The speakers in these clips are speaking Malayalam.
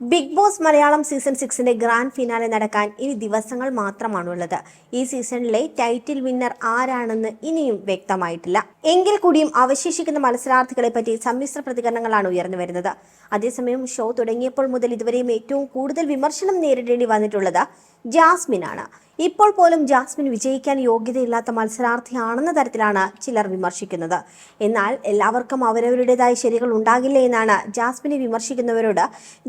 ബിഗ് ബോസ് മലയാളം സീസൺ സിക്സിന്റെ ഗ്രാൻഡ് ഫിനാലെ നടക്കാൻ ഇനി ദിവസങ്ങൾ മാത്രമാണുള്ളത്. ഈ സീസണിലെ ടൈറ്റിൽ വിന്നർ ആരാണെന്ന് ഇനിയും വ്യക്തമായിട്ടില്ല. എങ്കിൽ കൂടിയും അവശേഷിക്കുന്ന മത്സരാർത്ഥികളെ പറ്റി സമ്മിശ്ര പ്രതികരണങ്ങളാണ് ഉയർന്നു വരുന്നത്. അതേസമയം ഷോ തുടങ്ങിയപ്പോൾ മുതൽ ഇതുവരെയും ഏറ്റവും കൂടുതൽ വിമർശനം നേരിടേണ്ടി വന്നിട്ടുള്ളത് ജാസ്മിനാണ്. ഇപ്പോൾ പോലും ജാസ്മിൻ വിജയിക്കാൻ യോഗ്യതയില്ലാത്ത മത്സരാർത്ഥിയാണെന്ന തരത്തിലാണ് ചിലർ വിമർശിക്കുന്നത്. എന്നാൽ എല്ലാവർക്കും അവരവരുടേതായ ശരികൾ ഉണ്ടാകില്ല എന്നാണ് ജാസ്മിനെ വിമർശിക്കുന്നവരോട്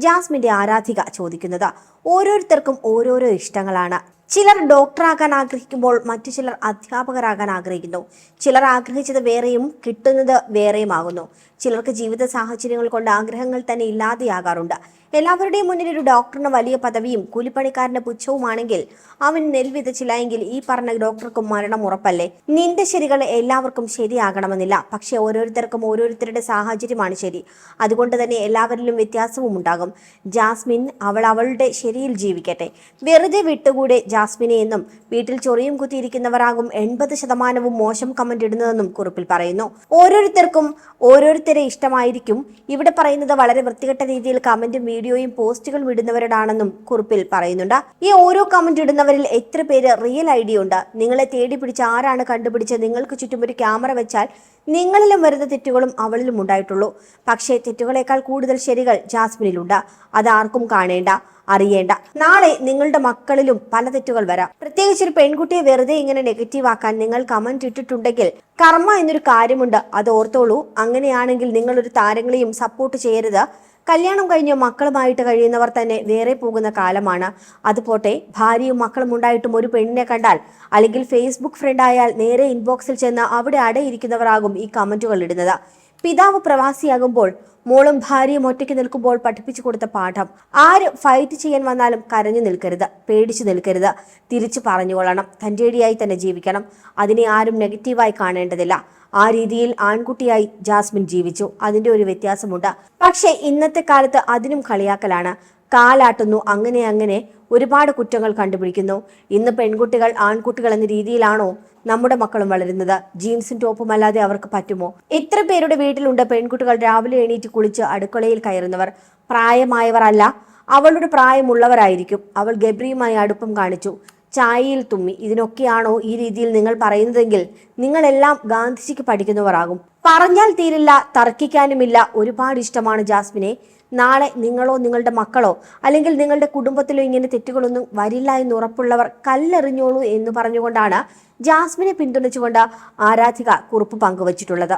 ജാസ്മിന്റെ ആരാധിക ചോദിക്കുന്നത്. ഓരോരുത്തർക്കും ഓരോരോ ഇഷ്ടങ്ങളാണ്. ചിലർ ഡോക്ടറാകാൻ ആഗ്രഹിക്കുമ്പോൾ മറ്റു ചിലർ അധ്യാപകരാകാൻ ആഗ്രഹിക്കുന്നു. ചിലർ ആഗ്രഹിച്ചത് വേറെയും കിട്ടുന്നത് വേറെയുമാകുന്നു ചിലർക്ക് ജീവിത സാഹചര്യങ്ങൾ കൊണ്ട് ആഗ്രഹങ്ങൾ തന്നെ ഇല്ലാതെയാകാറുണ്ട്. എല്ലാവരുടെയും മുന്നിൽ ഒരു ഡോക്ടറിന് വലിയ പദവിയും കൂലിപ്പണിക്കാരന്റെ പുച്ഛവുമാണെങ്കിൽ അവൻ നെൽവിതച്ചില്ല എങ്കിൽ ഈ പറഞ്ഞ ഡോക്ടർക്കും മരണം ഉറപ്പല്ലേ? നിന്റെ ശരികൾ എല്ലാവർക്കും ശരിയാകണമെന്നില്ല. പക്ഷേ ഓരോരുത്തർക്കും ഓരോരുത്തരുടെ സാഹചര്യമാണ് ശരി. അതുകൊണ്ട് തന്നെ എല്ലാവരിലും വ്യത്യാസവും ഉണ്ടാകും. ജാസ്മിൻ അവൾ അവളുടെ ശരിയിൽ ജീവിക്കട്ടെ. വെറുതെ വിട്ടുകൂടെ ജാസ്മിനെ എന്നും വീട്ടിൽ ചൊറിയും കുത്തിയിരിക്കുന്നവരാകും എൺപത് ശതമാനവും മോശം കമന്റ് ഇടുന്നതെന്നും കുറിപ്പിൽ പറയുന്നു. ഓരോരുത്തർക്കും ഓരോരുത്തരെ ഇഷ്ടമായിരിക്കും. ഇവിടെ പറയുന്നത് വളരെ വൃത്തികെട്ട രീതിയിൽ കമന്റും വീഡിയോയും പോസ്റ്റുകളും ഇടുന്നവരോടാണെന്നും കുറിപ്പിൽ പറയുന്നുണ്ട്. ഈ ഓരോ കമന്റ് ഇടുന്നവരിൽ എത്ര പേര് റിയൽ ഐഡിയ ഉണ്ട്? നിങ്ങളെ തേടി പിടിച്ച് ആരാണ് കണ്ടുപിടിച്ച് നിങ്ങൾക്ക് ചുറ്റും ഒരു ക്യാമറ വെച്ചാൽ നിങ്ങളിലും വരുന്ന തെറ്റുകളും അവളിലും ഉണ്ടായിട്ടുള്ളൂ. പക്ഷേ തെറ്റുകളേക്കാൾ കൂടുതൽ ശരികൾ ജാസ്മിനിലുണ്ട്. അതാർക്കും കാണേണ്ട അറിയേണ്ട. നാളെ നിങ്ങളുടെ മക്കളിലും പല തെറ്റുകൾ വരാം. പ്രത്യേകിച്ച് ഒരു പെൺകുട്ടിയെ വെറുതെ ഇങ്ങനെ നെഗറ്റീവ് ആക്കാൻ നിങ്ങൾ കമന്റ് ഇട്ടിട്ടുണ്ടെങ്കിൽ കർമ്മ എന്നൊരു കാര്യമുണ്ട്. അത് ഓർത്തോളൂ. അങ്ങനെയാണെങ്കിൽ നിങ്ങളൊരു താരങ്ങളെയും സപ്പോർട്ട് ചെയ്യരുത്. കല്യാണം കഴിഞ്ഞ് മക്കളുമായിട്ട് കഴിയുന്നവർ തന്നെ വേറെ പോകുന്ന കാലമാണ്. അതുപോട്ടെ ഭാര്യയും മക്കളും ഉണ്ടായിട്ടും ഒരു പെണ്ണിനെ കണ്ടാൽ അല്ലെങ്കിൽ ഫേസ്ബുക്ക് ഫ്രണ്ട് ആയാൽ നേരെ ഇൻബോക്സിൽ ചെന്ന് അവിടെ അടയിരിക്കുന്നവരാകും ഈ കമന്റുകൾ ഇടുന്നത്. പിതാവ് പ്രവാസിയാകുമ്പോൾ മോളും ഭാര്യയും ഒറ്റയ്ക്ക് നിൽക്കുമ്പോൾ പഠിപ്പിച്ചു കൊടുത്ത പാഠം. ആര് ഫൈറ്റ് ചെയ്യാൻ വന്നാലും കരഞ്ഞു നിൽക്കരുത് പേടിച്ചു നിൽക്കരുത്. തിരിച്ചു പറഞ്ഞുകൊള്ളണം തന്റെടിയായി തന്നെ ജീവിക്കണം. അതിനെ ആരും നെഗറ്റീവായി കാണേണ്ടതില്ല. ആ രീതിയിൽ ആൺകുട്ടിയായി ജാസ്മിൻ ജീവിച്ചു. അതിന്റെ ഒരു വ്യത്യാസമുണ്ട്. പക്ഷേ ഇന്നത്തെ കാലത്ത് അതിനും കളിയാക്കലാണ്. കാലാട്ടുന്നു. അങ്ങനെ അങ്ങനെ ഒരുപാട് കുറ്റങ്ങൾ കണ്ടുപിടിക്കുന്നു. ഇന്ന് പെൺകുട്ടികൾ ആൺകുട്ടികൾ എന്ന രീതിയിലാണോ നമ്മുടെ മക്കളും വളരുന്നത്? ജീൻസും ടോപ്പും അല്ലാതെ അവർക്ക് പറ്റുമോ? എത്ര പേരുടെ വീട്ടിലുണ്ട് പെൺകുട്ടികൾ. രാവിലെ എണീറ്റ് കുളിച്ച് അടുക്കളയിൽ കയറുന്നവർ. പ്രായമായവർ അല്ല അവളുടെ പ്രായമുള്ളവരായിരിക്കും. അവൾ ഗബ്രിയുമായി അടുപ്പം കാണിച്ചു. ചായയിൽ തുമ്മി. ഇതിനൊക്കെയാണോ ഈ രീതിയിൽ നിങ്ങൾ പറയുന്നതെങ്കിൽ നിങ്ങളെല്ലാം ഗാന്ധിജിക്ക് പഠിക്കുന്നവരാകും. പറഞ്ഞാൽ തീരില്ല തർക്കിക്കാനുമില്ല. ഒരുപാട് ഇഷ്ടമാണ് ജാസ്മിനെ. നാളെ നിങ്ങളോ നിങ്ങളുടെ മക്കളോ അല്ലെങ്കിൽ നിങ്ങളുടെ കുടുംബത്തിലോ ഇങ്ങനെ തെറ്റുകളൊന്നും വരില്ല എന്ന് ഉറപ്പുള്ളവർ കല്ലെറിഞ്ഞോളൂ എന്ന് പറഞ്ഞുകൊണ്ടാണ് ജാസ്മിനെ പിന്തുണച്ചുകൊണ്ട് ആരാധിക കുറിപ്പ് പങ്കുവച്ചിട്ടുള്ളത്.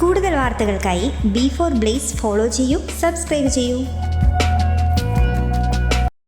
കൂടുതൽ വാർത്തകൾക്കായി ബി ഫോർ ബ്ലേസ് ഫോളോ ചെയ്യൂ സബ്സ്ക്രൈബ് ചെയ്യൂ.